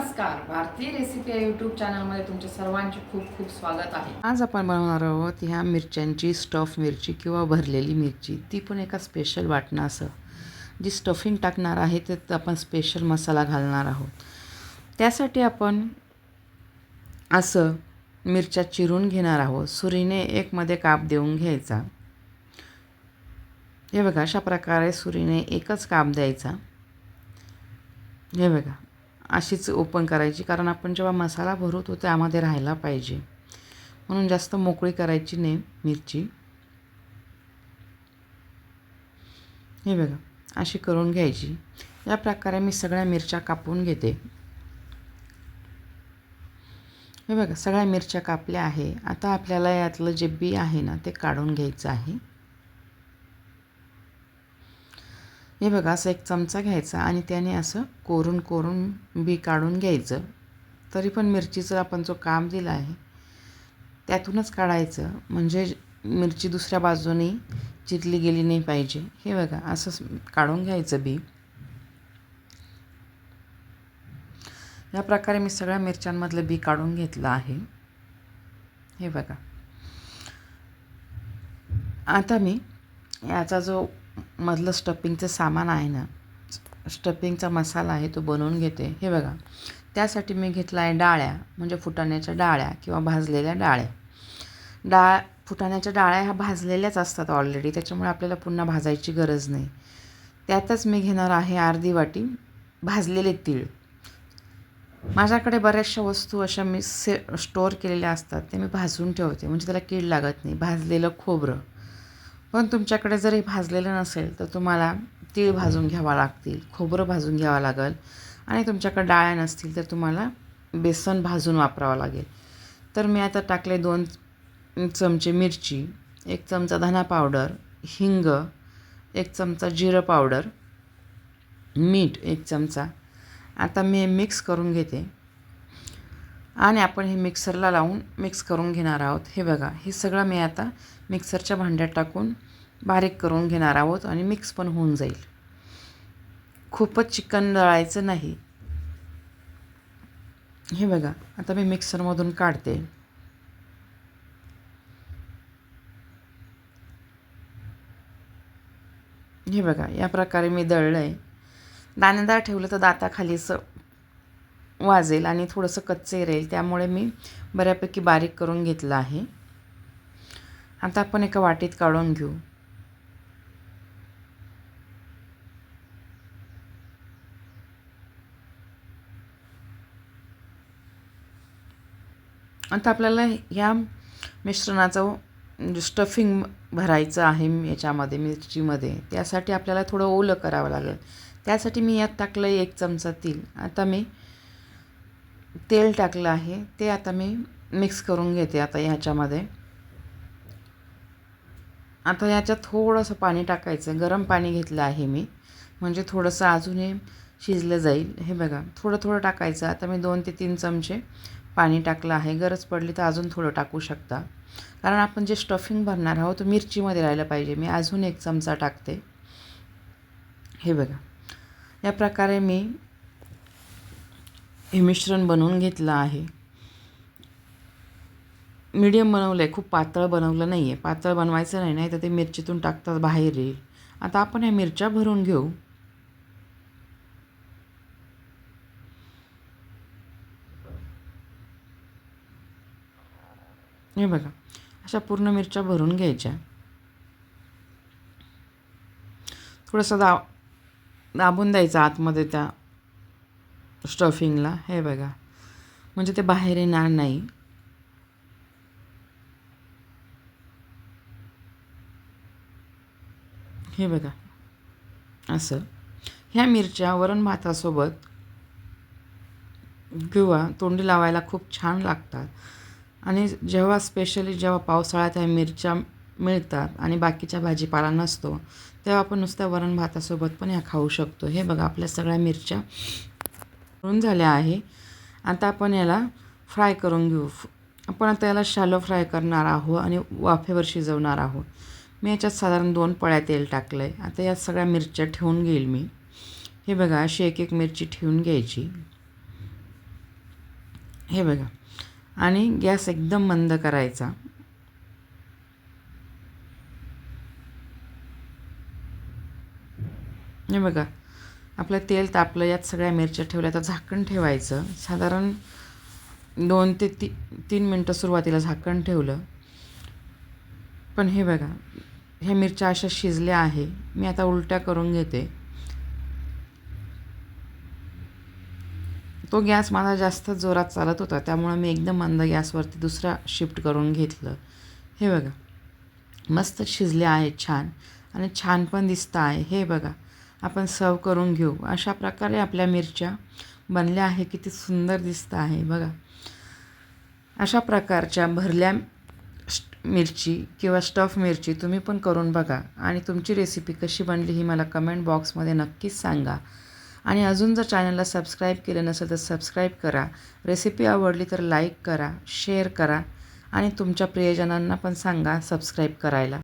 नमस्कार. भारतीय रेसिपी या यूट्यूब चॅनलमध्ये तुमचे सर्वांचे खूप खूप स्वागत आहे. आज आपण बनवणार आहोत ह्या मिरच्यांची स्टफ मिरची किंवा भरलेली मिरची. ती पण एका स्पेशल वाटणं असं जी स्टफिंग टाकणार आहे ते आपण स्पेशल मसाला घालणार आहोत. त्यासाठी आपण असं मिरच्या चिरून घेणार आहोत. सुरीने एकमध्ये काप देऊन घ्यायचा. हे बघा अशा प्रकारे सुरीने एकच काप द्यायचा. हे बघा. अशीच ओपन करायची. कारण आपण जेव्हा मसाला भरू तो त्यामध्ये राहायला पाहिजे. म्हणून जास्त मोकळी करायची नाही मिरची. हे बघा अशी करून घ्यायची. या प्रकारे मी सगळ्या मिरच्या कापून घेते. हे बघा सगळ्या मिरच्या कापल्या आहे. आता आपल्याला यातलं जे बी आहे ना ते काढून घ्यायचं आहे. हे बघा असं एक चमचा घ्यायचा आणि त्याने असं कोरून कोरून बी काढून घ्यायचं. तरी पण मिरचीचं आपण जो काम दिला आहे त्यातूनच काढायचं. म्हणजे मिरची दुसऱ्या बाजूने चिरली गेली नाही पाहिजे. हे बघा असं काढून घ्यायचं बी. या प्रकारे मी सगळ्या मिरच्यांमधलं बी काढून घेतलं आहे. हे बघा. आता मी याचा जो मधलं स्टफिंगचं सामान आहे ना स्टपिंगचा मसाला आहे तो बनवून घेते. हे बघा त्यासाठी मी घेतला आहे डाळ्या म्हणजे फुटाण्याच्या डाळ्या किंवा भाजलेल्या डाळ्या. डाळ फुटाण्याच्या डाळ्या ह्या भाजलेल्याच असतात ऑलरेडी त्याच्यामुळे आपल्याला पुन्हा भाजायची गरज नाही. त्यातच मी घेणार आहे अर्धी वाटी भाजलेले तीळ. माझ्याकडे बऱ्याचशा वस्तू अशा मी से स्टोअर केलेल्या असतात ते मी भाजून ठेवते म्हणजे त्याला कीड लागत नाही. भाजलेलं खोबरं. पण तुमच्याकडे जर हे भाजलेलं नसेल तर तुम्हाला तीळ भाजून घ्यावा लागतील खोबरं भाजून घ्यावं लागेल आणि तुमच्याकडे डाळ्या नसतील तर तुम्हाला बेसन भाजून वापरावं लागेल. तर मी आता टाकले दोन चमचे मिरची एक चमचा धना पावडर हिंग एक चमचा जिरं पावडर मीठ एक चमचा. आता मी मिक्स करून घेते. आणि आपण हे मिक्सरला लावून मिक्स करून घेणार आहोत. हे बघा हे सगळं मी आता मिक्सरच्या भांड्यात टाकून बारीक करून घेणार आहोत आणि मिक्स पण होऊन जाईल. खूपच चिकन दळायचं नाही. हे बघा आता मी मिक्सरमधून काढते. हे बघा या प्रकारे मी दळलं आहे दाणेदार ठेवलं तर दाताखाली असं वाजेल आणि थोडंसं कच्चे राहील त्यामुळे मी बऱ्यापैकी बारीक करून घेतलं आहे. आता आपण एका वाटीत काढून घेऊ. आता आपल्याला ह्या मिश्रणाचं म्हणजे स्टफिंग भरायचं आहे याच्यामध्ये मिरचीमध्ये. त्यासाठी आपल्याला थोडं ओलं करावं लागेल. त्यासाठी मी यात टाकलं आहे एक चमचा तेल आता मी तेल टाकलं आहे ते आता मी मिक्स करून घेते आता ह्याच्यामध्ये. आता याच्यात थोडंसं पाणी टाकायचं गरम पाणी घेतलं आहे मी. म्हणजे थोडंसं अजूनही शिजलं जाईल. हे बघा थोडं थोडं टाकायचं. आता मी दोन ते तीन चमचे पाणी टाकलं आहे. गरज पडली तर अजून थोडं टाकू शकता. कारण आपण जे स्टफिंग भरणार आहोत तो मिरचीमध्ये राहिलं पाहिजे. मी अजून एक चमचा टाकते. हे बघा. या प्रकारे मी हे मिश्रण बनवून घेतलं आहे. मीडियम बनवलं आहे खूप पातळ बनवलं नाही आहे पातळ बनवायचं नाही नाही तर ते मिरचीतून टाकतात बाहेर येईल. आता आपण ह्या मिरच्या भरून घेऊ. हे बघा अशा पूर्ण मिरच्या भरून घ्यायच्या. थोडंसं दा दाबून द्यायचं आतमध्ये त्या स्टफिंगला हे बघा. म्हणजे ते बाहेर येणार नाही. हे बघा. असं. ह्या मिरच्या वरण भातासोबत किंवा तोंडी लावायला खूप छान लागतात. आणि जेव्हा स्पेशली जेव्हा पावसाळ्यात ह्या मिरच्या मिळतात आणि बाकीच्या भाजीपाला नसतो तेव्हा आपण नुसत्या वरण भातासोबत पण ह्या खाऊ शकतो. हे बघा आपल्या सगळ्या मिरच्या करून झाल्या आहे. आता आपण याला फ्राय करून घेऊ. आपण आता याला शालो फ्राय करणार आहोत आणि वाफेवर शिजवणार आहोत. मी याच्यात साधारण दोन पळ्या तेल टाकलं आहे आता यात सगळ्या मिरच्या ठेवून घेईल मी. हे बघा अशी एक एक मिरची ठेवून घ्यायची. हे बघा. आणि गॅस एकदम मंद करायचा. हे बघा. आपलं तेल तापलं यात सगळ्या मिरच्या ठेवल्या तर झाकण ठेवायचं. साधारण दोन ते ती तीन मिनटं सुरुवातीला झाकण ठेवलं. पण हे बघा ह्या मिरच्या अशा शिजल्या आहे मी आता उलट्या करून घेते. तो गॅस माझा जास्त जोरात चालत होता त्यामुळं मी एकदम मंद गॅसवरती दुसरा शिफ्ट करून घेतलं. हे बघा मस्त शिजले आहे छान आणि छान पण दिसतं आहे. हे बघा आपण सर्व करून घेऊ. अशा प्रकारे आपल्या मिरच्या बनल्या आहे किती सुंदर दिसतं आहे. बघा. अशा प्रकारच्या भरल्या मिरची किंवा स्टफ मिरची तुम्ही पण करून बघा. आणि तुमची रेसिपी कशी बनली ही मला कमेंट बॉक्समध्ये नक्कीच सांगा. आणि अजून जर चॅनलला सबस्क्राईब केलं नसेल तर सबस्क्राईब करा. रेसिपी आवडली तर लाईक करा शेअर करा. आणि तुमच्या प्रियजनांना पण सांगा सबस्क्राईब करायला.